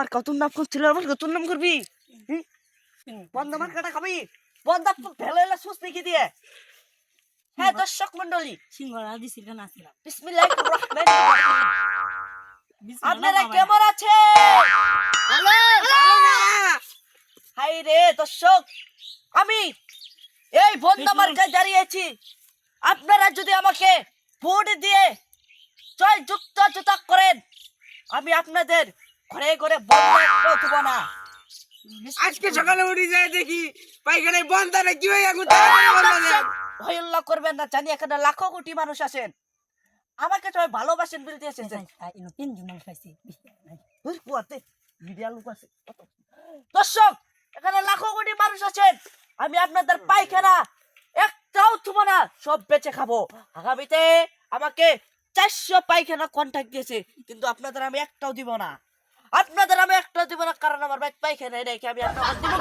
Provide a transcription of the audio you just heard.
আর কত নাম করছিল আমার কত নাম করবি? বন্ধ আমার কাটা খাবি? বন্ধ ভেলে এলে সুস লিখে দিয়ে। হ্যাঁ দর্শক মন্ডলী সিঙ্গড়া দিছিল না ছিলাম বিসমিল্লাহির রহমানির রহিম। আপনারা কেমন হাই রে দর্শক। আমি এই বন্ধা মার্কায় দাঁড়িয়েছি আপনারা যদি আমাকে ভোট দিয়ে জয় যুক্ত জুতা করেন আমি আপনাদের ঘরে ঘরে বন্ধ না। আজকে সকালে উঠে যায় দেখি পাইখানায় বন্ধ না কি হয়ে দর্শক, হইল্লা করবেন না জানি এখানে লাখো কোটি মানুষ আছেন। আমাকে সবাই ভালোবাসেন বলতে এসেছেন। মিডিয়া লোক আছে। দর্শক এখানে লাখো কোটি মানুষ আছেন। আমি আপনাদের পায়খানা একটাও থুবো না সব বেচে খাব। আগামীতে আমাকে চারশো পায়খানা কন্ট্যাক্ট দিয়েছে কিন্তু আপনাদের আমি একটাও দিব না। আপনাদের আমি একটা দিব না কারণ আমার বাইক পাইখানে রেখে আমি আপনার দিব